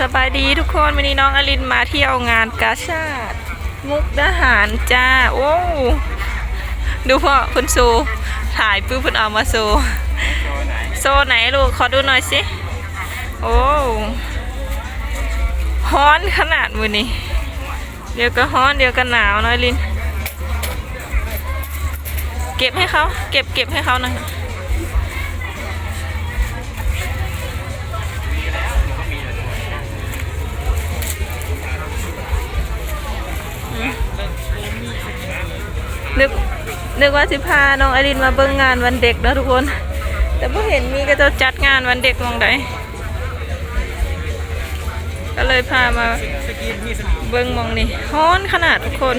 สบายดีทุกคนวันนี้น้องอลินมาเที่ยวงานกาชาดมุกดาหารจ้า โอ้ดูพ่อคุณซูถ่ายปื้บคุณเอามาโซโซไหนลูก ขอดูหน่อยสิ โอ้ฮ้อนขนาดมือนี้เดี๋ยวก็ฮ้อนเดี๋ยวก็หนาวน้อยลิน เก็บให้เขาเก็บเก็บให้เขาหน่อย นึกนึกว่าสิพาน้องอรินมาเบิ่งงานวันเด็กแล้วทุกคน แต่บ่เห็นมีก็จะจัดงานวันเด็กมองใดก็เลยพามาเบิ่งมองนี่ฮ้อนขนาดทุกคน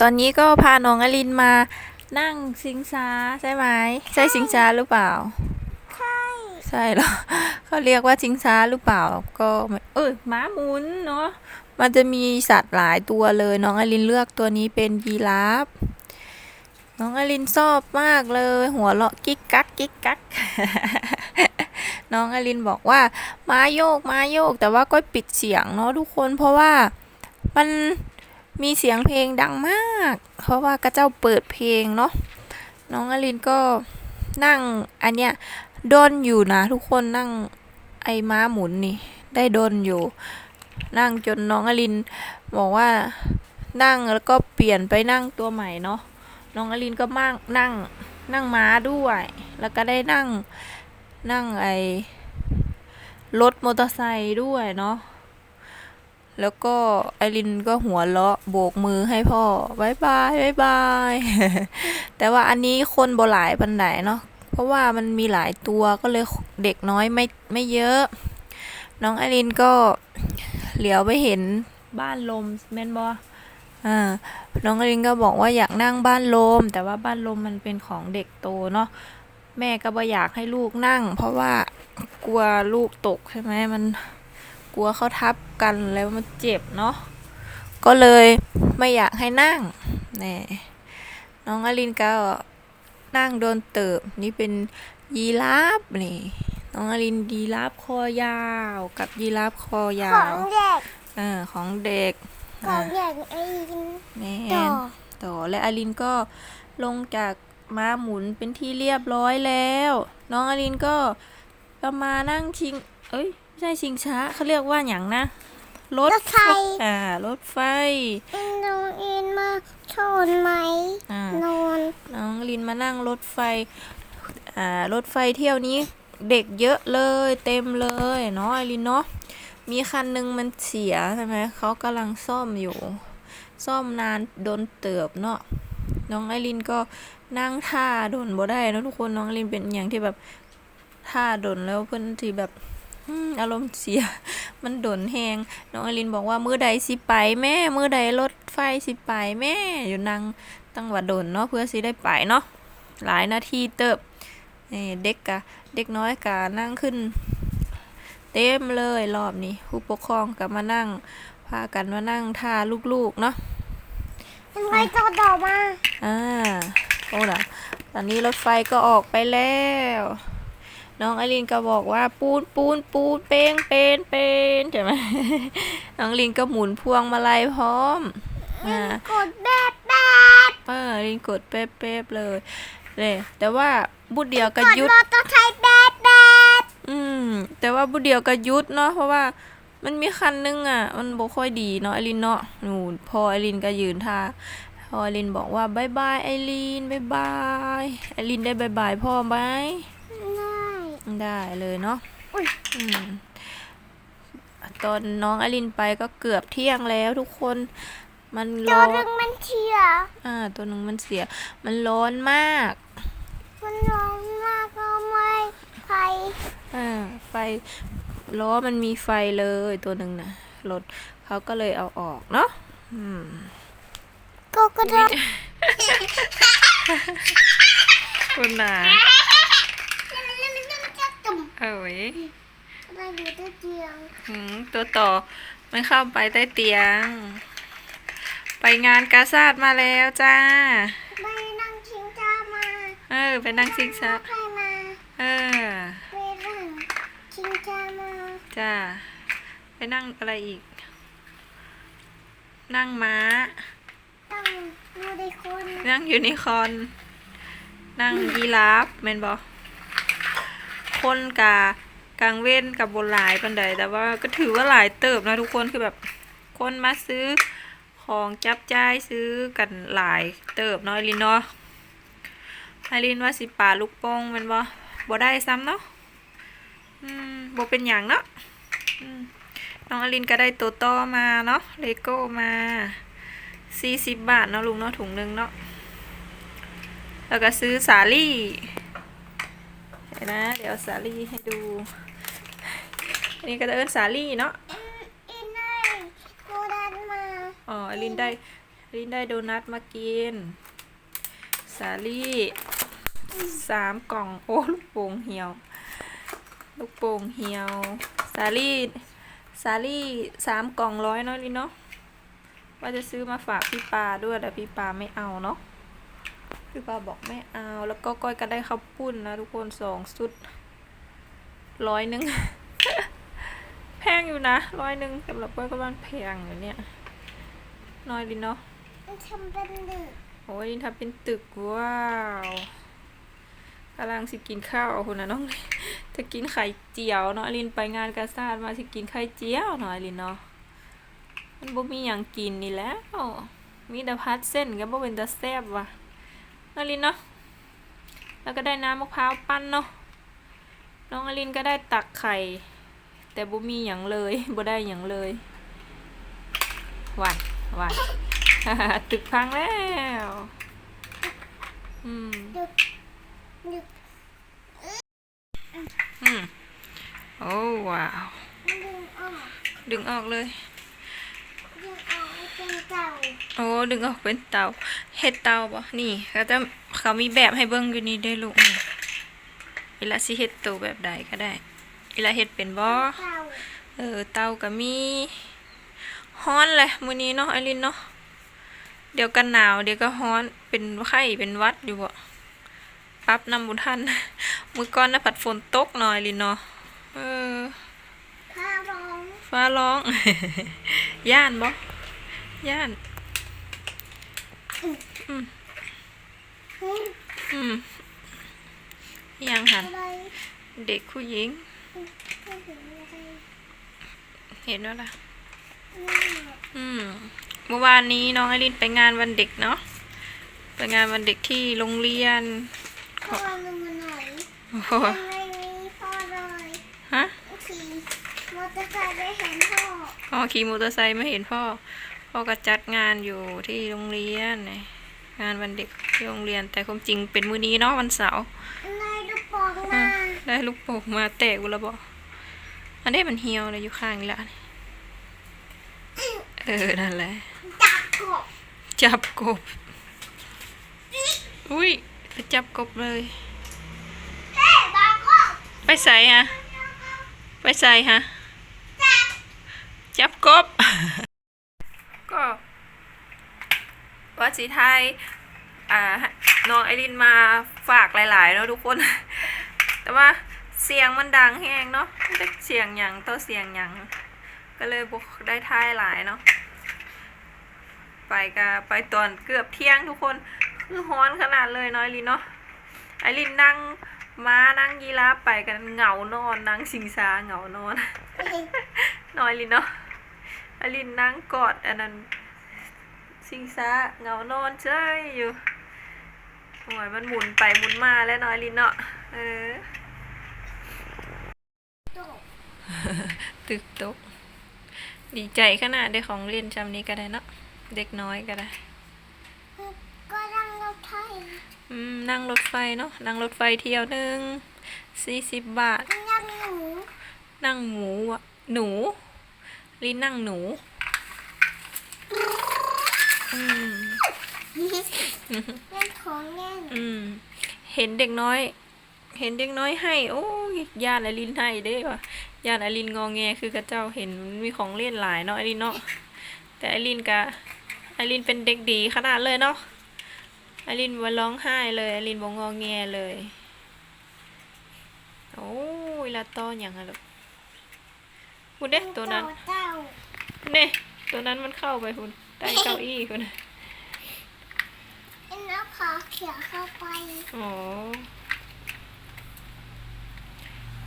ตอนนี้ก็พาน้องอลินมานั่งสิงซาใช่ไหม ใช่สิงซาหรือเปล่า ใช่ ใช่เหรอ เขาเรียกว่าชิงช้าหรือเปล่าก็เออม้าหมุนเนาะมันจะมีสัตว์หลายตัวเลยน้องอลินเลือกตัวนี้เป็นยีราฟน้องอลินชอบมากเลย หัวเราะกิ๊กกักกิ๊กกักน้องอลินบอกว่าม้าโยกม้าโยก แต่ว่าก็ปิดเสียงเนาะทุกคนเพราะว่ามันมีเสียงเพลงดังมาก เพราะว่ากระเจ้าเปิดเพลงเนาะน้องอลินก็นั่งอันเนี้ย ดนอยู่นะทุกคนนั่งไอ้ม้าหมุนนี่ ได้ดนอยู่ นั่งจนน้องอลินบอกว่านั่งแล้วก็เปลี่ยนไปนั่งตัวใหม่เนาะน้องอลินก็มั่งนั่งนั่งม้าด้วย แล้วก็ได้นั่งนั่งไอ้รถมอเตอร์ไซค์ด้วยเนาะแล้วก็ไอรินก็หัวเราะโบกมือให้พ่อบายบายบายบาย แต่ว่าอันนี้คนบหลายปันไหนเนาะ เพราะว่ามันมีหลายตัวก็เลยเด็กน้อยไม่ไม่เยอะ น้องอรินก็เหลียวไปเห็นบ้านลมแม่นบออ่าน้องอรินก็บอกว่าอยากนั่งบ้านลม แต่ว่าบ้านลมมันเป็นของเด็กโตเนาะแม่ก็บ่อยากให้ลูกนั่ง เพราะว่ากลัวลูกตกใช่ไหมมันกลัวเขาทับกันแล้วมันเจ็บเนาะก็เลยไม่อยากให้นั่งแน่น้องอลินก็ นั่งโดนเติบ นี่เป็นยีราฟนี่น้องอลินยีราฟคอยาวกับยีราฟคอยาของวเด็กเออของเด็กขออ่างเด็กไอ้กินแม่ต่อนต่อและอลินก็ลงจากม้าหมุนเป็นที่เรียบร้อยแล้ว น้องอลินก็ก็มานั่งชิง เอ้ยไม่ใช่ชิงช้าเขาเรียกว่าอย่างนะ รถรถไฟ อ่า รถไฟน้องอินมาชนไหมอ่านอนน้องลินมานั่งรถไฟ อ่า รถไฟเที่ยวนี้เด็กเยอะเลย เต็มเลยเนาะไอลินเนาะ มีคันหนึ่งมันเสียใช่ไหม เขากำลังซ่อมอยู่ ซ่อมนานโดนเติบเนาะ น้องไอรินก็นั่งท่าโดนบ่ได้เนอะทุกคน น้องไอรินเป็นอย่างที่แบบท่าโดนแล้วเพื่อนที่แบบ อืมอารมณ์เสีย มันโดนแหงน้องไอรินบอกว่ามือใดสิไปแม่ มือใดรถไฟสิไปแม่ อยู่นั่งตั้งว่าโดนเนาะเพื่อสิได้ไปเนาะ หลายนาทีเติบนี่เด็กกะเด็กน้อยกะนั่งขึ้น เต็มเลยรอบนี้ผู้ปกครองกับมานั่ง พากันมานั่งท่าลูกๆเนาะทำไมต่อต่อมา อ่า โอ้ล่ะ ตอนนี้รถไฟก็ออกไปแล้ว น้องไอรินก็บอกว่าปูนปูนปูนเป้งเป็นเป็นใช่ไหมน้องลินก็หมุนพวงมาลัยพร้อมอ่ากดแบบแบบเออลินกดเป๊ะๆเลยเลยแต่ว่าบุดเดียวก็กดยุดรถต้องใช้แบบแบบอืมแต่ว่าบุดเดียวก็ยุดเนาะเพราะว่ามันมีคันนึงอะ มันบ่ค่อยดีเนาะไอรินเนาะหนูพอไอรินก็ยืนท่าพอไอรินบอกว่าบายบายไอรินบายบายไอรินได้บายบายพ่อไหม ได้ได้เลยเนาะอุ้ยอืมตอนน้องไอรินไปก็เกือบเที่ยงแล้วทุกคน มันตัวร้อนหนึงมันเชีย อ่า ตัวหนึ่งมันเสีย มันร้อนมาก มันร้อนมากก็ไม่ใครอ่า ไฟล้อมันมีไฟเลยตัวหนึ่งนะรถเขาก็เลยเอาออกเนาะอืมก็ก็ต้องคุณน่ะ แล้วมันต้องจับตุ่ม เอ้ยมาอยู่ใต้เตียงหืมตัวต่อมันเข้าไปใต้เตียง ไปงานกาซาดมาแล้วจ้าไม่นั่งชิงจ้ามาเออไปนั่งซิกซักใครมาเออเวลาชิงชามาจ้าไปนั่งอะไรอีก นั่งม้าต้องดูในคนนั่งยูนิคอร์นนั่งยีราฟแมนบอ คนกากลางเว้นกับบนหลายปันใดแต่ว่าก็ถือว่าหลายเติบนะทุกคนคือแบบคนมาซื้อของจับจ่ายซื้อกันหลายเติบเนาะไอลินเนาะไอลินว่าสิป่าลูกโป่งมันบ่บ่ได้ซ้ำเนาะอืมบ่เป็นอย่างเนาะอืมน้องอลินก็ได้โตโต้มาเนาะเลโก้มาสี่สิบบาทเนาะลุงเนาะถุงหนึงเนาะแล้วก็ซื้อสาลี่ เห็นนะ เดี๋ยวสาลี่ให้ดู อันนี้ก็จะเอิ้นสาลี่เนาะอินอินได้โบดันมา อ๋อลินได้ลินได้โดนัทมากิน สาลี่สามกล่อง โอ้ลูกโป่งเหี่ยว ลูกโป่งเหี่ยว สาลี่ สาลี่สามกล่องร้อยเนาะลินเนาะ ว่าจะซื้อมาฝากพี่ปาด้วยแต่พี่ปาไม่เอาเนาะ พี่ปาบอกไม่เอา แล้วก็ก้อยก็ได้ข้าวปุ้นนะทุกคนสองชุดร้อยหนึ่งแพงอยู่นะร้อยหนึ่งสำหรับก้อยก็บ้านแพงอยู่เนี่ยน้อยดิเนาะทำเป็นดึกโอ้ยนี่ทำเป็นตึกว้าวกำลังสิกินข้าวคุณนะน้องจะกินไข่เจียวเนาะอลินไปงานกาซาดมาสิกินไข่เจียวเนาะอลินเนาะมันบ่มีอย่างกินนี่แหล้วมีแต่พัดเส้นก็บ่เป็นตาแซ่บว่ะ อลินเนาะแล้วก็ได้น้ำมะพร้าวปั้นเนาะน้องอลินก็ได้ตักไข่ แต่บ่มีอย่างเลยบ่ได้อย่างเลยหวานหวานตึกพังแล้วอืมอืมโอ้ว้าว ดึงออกเลย เป็นเต่าโอ้ดึงออกเป็นเตาเห็ดเตาปะนี่เขาจะเขามีแบบให้เบิ้งอยู่นี่ได้อลูกนี่เวลาสิเห็ดตัวแบบใดก็ได้เวลาเห็ดเป็นบ่เต่าเออเตาก็มีฮ้อนเลยมื้อนี้เนาะไอรินเนาะเดี๋ยวกันหนาวเดี๋ยวก็ฮ้อนเป็นไข้เป็นหวัดอยู่บ่ปรับน้ำบุทันมื้อก่อนน่ะผัดฝนตกหน่อยลินเนาะเออข้าร้องฟ้าร้อง ย่านบ่ ย่านอืมอืมอิหยังหันอะไรเด็กผู้หญิงไม่เห็นอะไรเห็นว่าล่ะอืมอืมเมื่อวานนี้น้องไอรินไปงานวันเด็กเนาะไปงานวันเด็กที่โรงเรียนพ่อลงมาหน่อยโอ้โหทำไมมีพ่อเลยฮะขี่มอเตอร์ไซค์ได้เห็นพ่ออ๋อขี่มอเตอร์ไซค์ไม่เห็นพ่อ พ่อก็จัดงานอยู่ที่โรงเรียนไงงานวันเด็กที่โรงเรียน แต่ความจริงเป็นมื้อนี้เนาะวันเสาร์นายลูกปองมาได้ลูกโป่งมาแตกบุระบอกอันนี้มันเหี่ยวเลยอยู่ข้างนี่ละนี่เออนั่นแหละจับกบจับกบอุ้ยไปจับกบเลยเฮ้ยบางกบไปใส่ฮะไปใส่ฮะจับจับกบ ก็วัดสีไทยอ่าน้องไอรินมาฝากหลายๆเนาะทุกคน แต่ว่าเสียงมันดังแฮงเนาะเด็กเสียงหยังต่อเสียงหยังก็เลยบกได้ทายหลายเนาะไปกะไปตอนเกือบเที่ยงทุกคนคือฮ้อนขนาดเลยน้อยลินเนาะไอรินนั่งม้านั่งยีราฟไปกันเหงานอนนั่งสิงซาเหงานอน น้อยลินเนาะ อรินนั่งกอดอันนั้นสิงซาเหงานอนเฉยอยู่โอ้ยมันหมุนไปหมุนมาแล้วน้อยลินเนาะเออตกตึกตก ดีใจขนาดได้ของเล่นจำนี้ก็ได้เนาะเด็กน้อยก็ได้ก็นั่งรถไฟอืมนั่งรถไฟเนาะนั่งรถไฟเที่ยวหนึ่งสี่สิบบาท นั่งหนูนั่งหมูอะหนู ลินนั่งหนูอืมเล่นของเล่นอืม เห็นเด็กน้อย เห็นเด็กน้อยให้ โอ้ยญาติอลินให้เด้ว่ะญาติอลินงอแงคือกระเจ้าเห็นมีของเล่นหลายเนาะอลินเนาะแต่อลินกะอลินเป็นเด็กดีขนาดเลยเนาะอลินว่าร้องไห้เลยอลินบอกงอแงเลย โอ้ยละตออย่างอะลูก พูดเด้ตัวนั้นเต่าเน่ตัวนั้นมันเข้าไปคุณใต้เก้าอี้คุณเอ็นเอาขอเขียวเข้าไปอ๋อ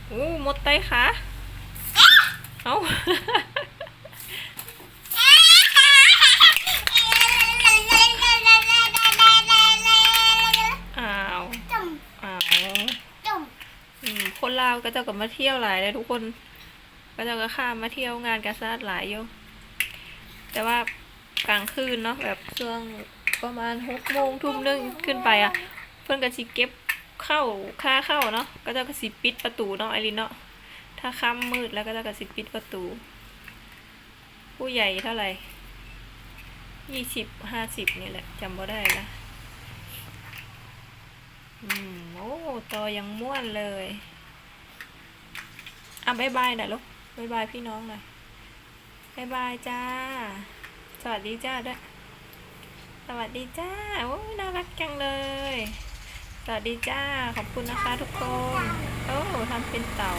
โอ้มดไตขาเอ้าอ้าวจุ่มอ้าวจุ่มอืมคนลาวก็เจะก็มาเที่ยวหลายเลยทุกคน ก็เจะก็ข้ามมาเที่ยวงานกาซาดหลายอยู่แต่ว่ากลางคืนเนาะแบบช่วงประมาณหกโมงทุ่มหนึงขึ้นไปอะ เพื่อนก็สิเก็บเข้าค่าเข้าเนาะก็เจะก็สิปิดประตูเนาะไอรินเนาะถ้าค่ำมืดแล้วก็เจะก็สิปิดประตู ผู้ใหญ่เท่าไหร่ยี่สิบห้าสิบนี่แหละจำบ่ได้ละอืมโอ้ตอยังม่วนเลยอะบายบายน่อยลูก บายบายพี่น้องหน่อยบายบายจ้า สวัสดีจ้าด้วย สวัสดีจ้า โอ้ยน่ารักจังเลย สวัสดีจ้า ขอบคุณนะคะทุกคน โอ้ทำเป็นเต่า